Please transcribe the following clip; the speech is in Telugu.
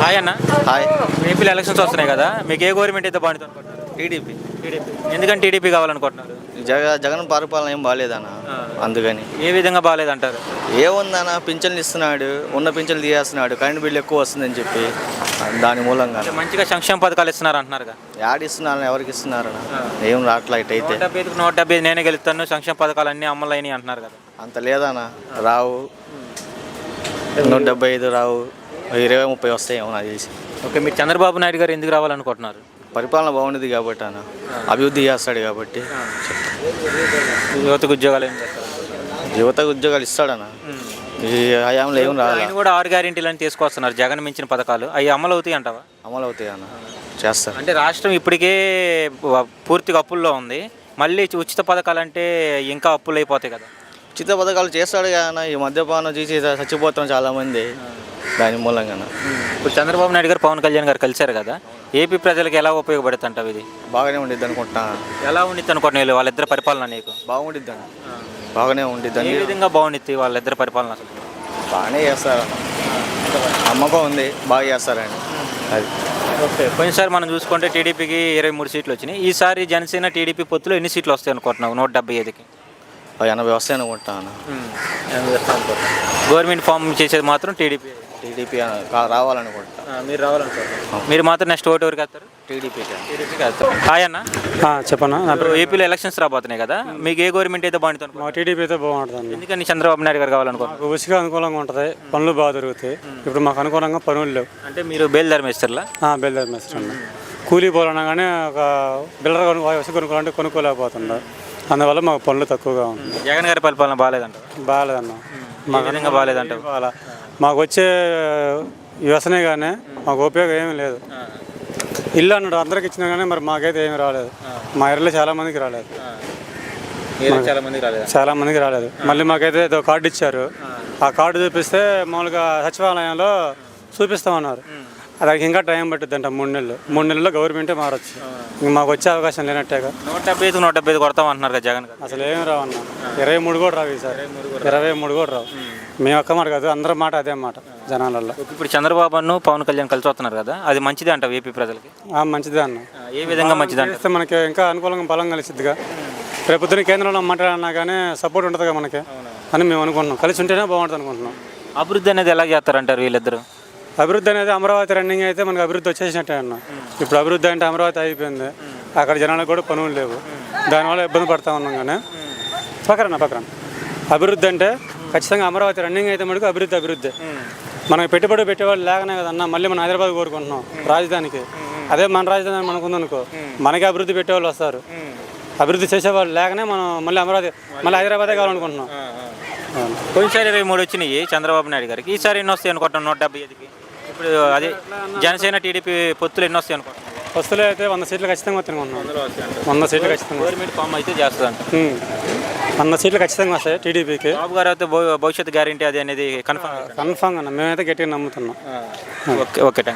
హాయ్ అన్న. హాయ్. ఏపీలో ఎలక్షన్స్ వస్తున్నాయి కదా మీకు ఏ గవర్నమెంట్ అయితే బాగుంటుంది అనుకుంటున్నారు? టీడీపీ. టీడీపీ. ఎందుకని టీడీపీ కావాలనుకుంటున్నారు? జగ జగన్ పరిపాలన ఏం బాగాలేదన్న అందుకని. ఏ విధంగా బాగాలేదంటారు ఏముందన్న పింఛన్లు ఇస్తున్నాడు ఉన్న పింఛన్లు తీయేస్తున్నాడు కరెంట్ బిల్లు ఎక్కువ వస్తుందని చెప్పి దాని మూలంగా మంచిగా సంక్షేమ పథకాలు ఇస్తున్నారు అంటున్నారుగా యాడ్ ఇస్తున్నారని ఎవరికి ఇస్తున్నారన్న. ఏం రావట్లే అయితే. నూట డెబ్బై నేనే గెలుస్తాను సంక్షేమ పథకాలు అన్నీ అమలు అయినాయి అంటున్నారు కదా. అంత లేదన్న రావు. నూట డెబ్బై ఐదు రావు. ఇరవై ముప్పై వస్తాయేమో నాకు తెలిసి. ఓకే మీరు చంద్రబాబు నాయుడు గారు ఎందుకు రావాలనుకుంటున్నారు? పరిపాలన బాగుండేది కాబట్టి అన్న. అభివృద్ధి చేస్తాడు కాబట్టి. యువతకు ఉద్యోగాలు ఏం చేస్తారు? యువతకు ఉద్యోగాలు ఇస్తాడన్న. ఈ హయాంలో ఏం ఆయన కూడా ఆరు గ్యారెంటీలు అని తీసుకొస్తున్నారు జగన్ మించిన పథకాలు. అవి అమలు అవుతాయి అంటావా? అమలు అవుతాయి అన్న. చేస్తారు. అంటే రాష్ట్రం ఇప్పటికే పూర్తిగా అప్పుల్లో ఉంది. మళ్ళీ ఉచిత పథకాలు అంటే ఇంకా అప్పులు అయిపోతాయి కదా. ఉచిత పథకాలు చేస్తాడు కానీ ఈ మద్యపానం చేసి చచ్చిపోతాం చాలామంది దాని మూలంగా ఇప్పుడు చంద్రబాబు నాయుడు గారు పవన్ కళ్యాణ్ గారు కలిశారు కదా ఏపీ ప్రజలకు ఎలా ఉపయోగపడుతుంటావు ఇది? బాగానే ఉండిద్ది అనుకుంటా ఎలా ఉండిద్ది అనుకుంటున్నాను వాళ్ళిద్దరు పరిపాలన నీకు? బాగుండిద్ది అన్న బాగానే ఉండిద్ది ఏ విధంగా బాగుండిద్ది వాళ్ళిద్దరు పరిపాలన? అసలు బాగానే చేస్తారన్న నమ్మకం ఉంది బాగా చేస్తారని అది. ఓకే పోయినసారి మనం చూసుకుంటే టీడీపీకి ఇరవై మూడు సీట్లు వచ్చినాయి. ఈసారి జనసేన టీడీపీ పొత్తులో ఎన్ని సీట్లు వస్తాయి అనుకుంటున్నావు? నూట డెబ్బై ఐదుకి. ఎనభై వస్తాయి అనుకుంటా అన్న గవర్నమెంట్ ఫామ్ చేసేది మాత్రం టీడీపీ. టీడీపీ రావాలనుకుంటా. మీరు రావాలనుకుంటున్నారు మీరు మాత్రం నెక్స్ట్ ఓటు ఎవరికి వేస్తారు? టీడీపీకి టీడీపీకి వేస్తారు. హాయ్ అన్న. ఆ, చెప్పన్నా ఇప్పుడు ఏపీలో ఎలక్షన్స్ రాబోతున్నాయి కదా. మీకు ఏ గవర్నమెంట్ అయితే బాగుంటుంది? మా టీడీపీ అయితే బాగుంటుంది అన్న ఎందుకని చంద్రబాబు నాయుడు గారు కావాలనుకుంటున్నారు? మాకు ఉసిగా అనుకూలంగా ఉంటుంది. పనులు బాగా దొరుకుతాయి ఇప్పుడు మాకు అనుకూలంగా పనులు లేవు. అంటే మీరు బయలుదేరి మేస్తారులా? బెల్దార్ మేస్టర్ అన్న. కూలీ పోవాలన్నా కానీ ఒక ఉసుగు కొనుక్కోవాలంటే కొనుక్కోలేకపోతుండ అందువల్ల మాకు పనులు తక్కువగా ఉంది జగన్ గారి పరిపాలన బాగాలేదంట బాగాలేదన్న. ఏ విధంగా బాగాలేదంటావు? బాగా మాకు వచ్చే వ్యవసనే కానీ మాకు ఉపయోగం ఏమీ లేదు. ఇల్లు అన్నాడు అందరికి ఇచ్చినా కానీ మరి మాకైతే ఏమీ రాలేదు. మా ఇల్లు చాలా మందికి రాలేదు. చాలా మంది రాలేదు? చాలా మందికి రాలేదు. మళ్ళీ మాకైతే ఏదో కార్డు ఇచ్చారు. ఆ. కార్డు చూపిస్తే మామూలుగా సచివాలయంలో చూపిస్తామన్నారు. దానికి ఇంకా టైం పట్టుద్ది అంట మూడు నెలలు. మూడు నెలల్లో గవర్నమెంటే మారచ్చు. ఇంక మాకు వచ్చే అవకాశం లేనట్టేగా. నూట డెబ్బై ఐదు నూట డెబ్బై ఐదు కొడతాం అంటున్నారు కదా జగన్ గారు. అసలు ఏమి రావన్న ఇరవై మూడు కూడా రావు ఈసారి. ఇరవై మూడు కూడా రావు. మేము. ఒక్క మాట కాదు అందరి మాట అదే మాట జనాలలో ఇప్పుడు చంద్రబాబు అన్ను పవన్ కళ్యాణ్ కలిసి వస్తున్నారు కదా అది మంచిదే అంటావు ఏపీ ప్రజలకి? ఆ, మంచిదే అన్న. ఏ విధంగా మంచిది చేస్తే మనకి ఇంకా అనుకూలంగా బలం కలిసిద్దిగా. రేపు పొద్దున కేంద్రంలో మాట్లాడినా కానీ సపోర్ట్ ఉంటుందిగా మనకి అని మేము అనుకుంటున్నాం కలిసి ఉంటేనే బాగుంటుంది అనుకుంటున్నాం అభివృద్ధి అనేది ఎలా చేస్తారంటారు వీళ్ళిద్దరు? అభివృద్ధి అనేది అమరావతి రన్నింగ్ అయితే మనకు అభివృద్ధి వచ్చేసినట్టే అన్న. ఇప్పుడు అభివృద్ధి అంటే అమరావతి అయిపోయింది. అక్కడ జనాలకు కూడా పనులు లేవు. దానివల్ల ఇబ్బంది పడతా ఉన్నాం కానీ. పక్కన పక్కన. అభివృద్ధి అంటే ఖచ్చితంగా అమరావతి రన్నింగ్ అయితే మనకు అభివృద్ధి అభివృద్ధి. మనకి పెట్టుబడి పెట్టేవాళ్ళు లేకనే కదన్నా మళ్ళీ మన హైదరాబాద్ కోరుకుంటున్నాం రాజధానికి. అదే మన రాజధాని మనకుందనుకో. మనకి అభివృద్ధి పెట్టేవాళ్ళు వస్తారు. అభివృద్ధి చేసేవాళ్ళు లేకనే మనం మళ్ళీ అమరావతి మళ్ళీ హైదరాబాదే కావాలనుకుంటున్నాం. పోయినసారి ఇరవై మూడు వచ్చినాయి చంద్రబాబు నాయుడు గారికి. ఈసారి ఎన్ని వస్తాయి అనుకుంటున్నాం నూట డెబ్బై ఐదుకి. ఇప్పుడు అదే జనసేన టీడీపీ పొత్తులు ఎన్ని వస్తాయి అనుకుంటున్నాం వస్తువులు అయితే వంద సీట్లు ఖచ్చితంగా వస్తాయి వంద సీట్లు ఖచ్చితంగా గవర్నమెంట్ ఫామ్ అయితే చేస్తుందంట. ఉమ్. వంద సీట్లు ఖచ్చితంగా వస్తాయి టీడీపీకి. బాబు గారు అయితే భవి- భవిష్యత్తు గ్యారంటీ అది అనేది కన్ఫర్మ్ కన్ఫామ్ అన్న. మేమైతే గట్టిగా నమ్ముతున్నాం. Okay okay thank